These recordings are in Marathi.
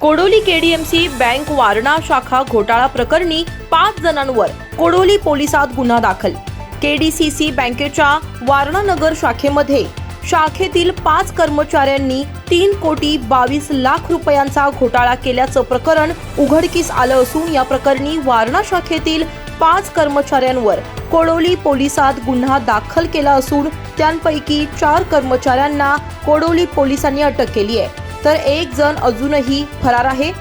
कोडोली केडीएमसी बँक वारणा शाखा घोटाळा प्रकरणी पाच जणांवर कोडोली पोलिसात गुन्हा दाखल. केडीसीसी बँकेच्या वारणा नगर शाखेमध्ये शाखेतील पाच कर्मचाऱ्यांनी तीन कोटी बावीस लाख रुपयांचा घोटाळा केल्याचं प्रकरण उघडकीस आलं असून या प्रकरणी वारणा शाखेतील पाच कर्मचाऱ्यांवर कोडोली पोलिसात गुन्हा दाखल केला असून त्यांपैकी चार कर्मचाऱ्यांना कोडोली पोलिसांनी अटक केली आहे. तर एक जण अजूनही फरार आहे.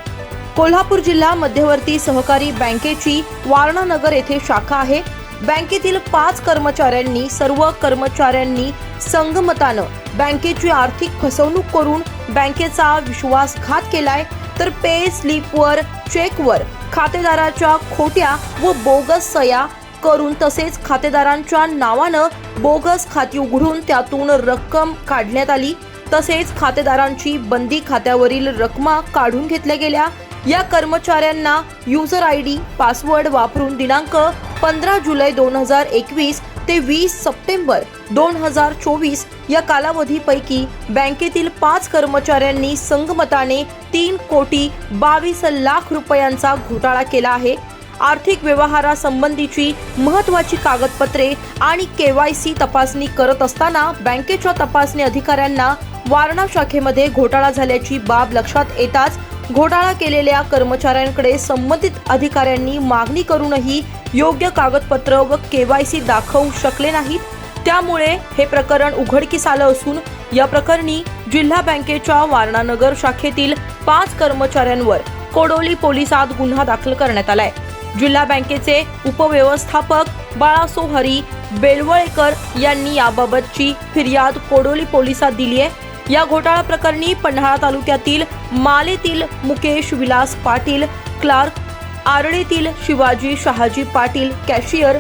कोल्हापूर जिल्हा मध्यवर्ती सहकारी बँकेची वारणानगर येथे शाखा आहे. बँकेतील पाच कर्मचाऱ्यांनी सर्व कर्मचाऱ्यांनी संगमतानं बँकेची आर्थिक फसवणूक करून बँकेचा विश्वासघात केलाय. तर पे स्लिपवर चेकवर खातेदाराच्या खोट्या व बोगस सया करून तसेच खातेदारांच्या नावानं बोगस खाती उघडून त्यातून रक्कम काढण्यात आली. तसेच खातेदारांची बंदी खात्यावरील रकमा काढून घेतल्या गेल्या. या कर्मचाऱ्यांना युजर आय डी पासवर्ड वापरून दिनांक पंधरा जुलै दोन हजार एकवीस ते वीस सप्टेंबर दोन हजार चोवीस या कालावधीपैकी बँकेतील पाच कर्मचाऱ्यांनी संगमताने तीन कोटी बावीस लाख रुपयांचा घोटाळा केला आहे. आर्थिक व्यवहारासंबंधीची महत्वाची कागदपत्रे आणि केवायसी तपासणी करत असताना बँकेच्या तपासणी अधिकाऱ्यांना वारणा शाखेमध्ये घोटाळा झाल्याची बाब लक्षात येताच घोटाळा केलेल्या कर्मचाऱ्यांकडे संबंधित अधिकाऱ्यांनी मागणी करूनही योग्य कागदपत्र व केवायसी दाखवू शकले नाहीत. त्यामुळे हे प्रकरण उघडकीस आलं असून या प्रकरणी जिल्हा बँकेच्या वारणानगर शाखेतील पाच कर्मचाऱ्यांवर कोडोली पोलिसात गुन्हा दाखल करण्यात आलाय. जिल्हा बँकेचे उपव्यवस्थापक बाळासोहरी बेलवळेकर यांनी याबाबतची फिर्याद कोडोली पोलिसात दिली आहे या घोटाळा प्रकरणी पन्हाळा तालुक्यातील मालेतील मुकेश विलास पाटील क्लार्क आरडेतील शिवाजी शहाजी पाटील कॅशियर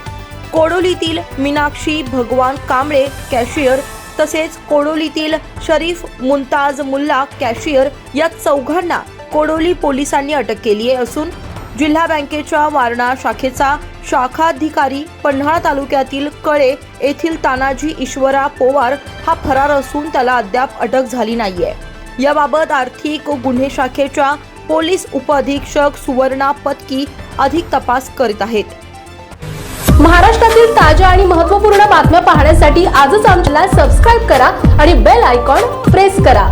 कोडोलीतील मीनाक्षी भगवान कांबळे कॅशियर तसेच कोडोलीतील शरीफ मुमताज मुल्ला कॅशियर या चौघांना कोडोली पोलिसांनी अटक केली आहे असून जिल्हा बँकेच्या वारणा शाखेचा शाखाधिकारी पन्हाळा तालुक्यातील कळे येथील तानाजी ईश्वरा पोवार हा फरार असून त्याला अद्याप अटक झाली नाहीये. याबाबत आर्थिक गुन्हे शाखेच्या पोलीस उपअधीक्षक सुवर्णा पत्की अधिक तपास करीत आहेत. महाराष्ट्रातील ताज्या आणि महत्त्वपूर्ण बातम्या पाहण्यासाठी आजच आमच्याला सबस्क्राईब करा आणि बेल आयकॉन प्रेस करा.